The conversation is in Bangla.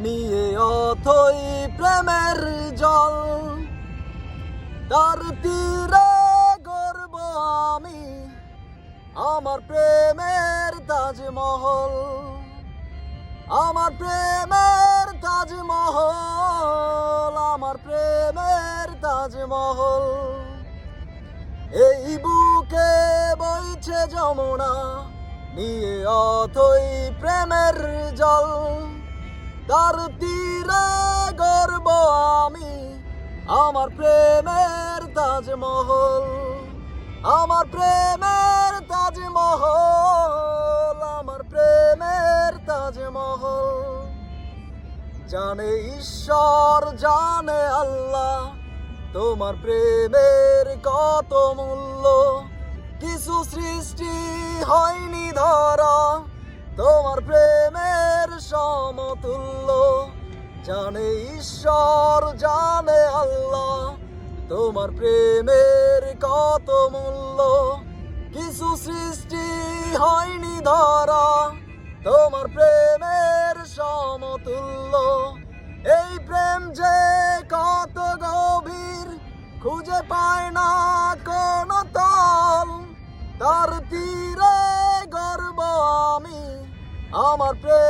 নিয়ে অথই প্রেমের জল। তার তীরে গর্ব আমি, আমার প্রেমের তাজমহল। আমার প্রেমের তাজমহল, আমার প্রেমের তাজমহল। এই বুকে বইছে যমুনা, নিয়ে অথই প্রেমের জল। তার তীরে গর্ব আমি, আমার প্রেমের তাজমহল, আমার প্রেমের তাজমহল, আমার প্রেমের তাজমহল। জানে ঈশ্বর, জানে আল্লাহ, তোমার প্রেমের কত মূল্য, কিছু সৃষ্টি হয়নি ধরা। সমতুল্য জানে ঈশ্বর, জানে আল্লাহ। তোমার প্রেমের কত মূল্য? কিছু সৃষ্টি হয়নি ধরা। তোমার প্রেমের সমতুল্য। এই প্রেম যে কত গভীর, খুঁজে পায় না কোন তল। তার তীরে গর্ব আমি, আমার প্রেমের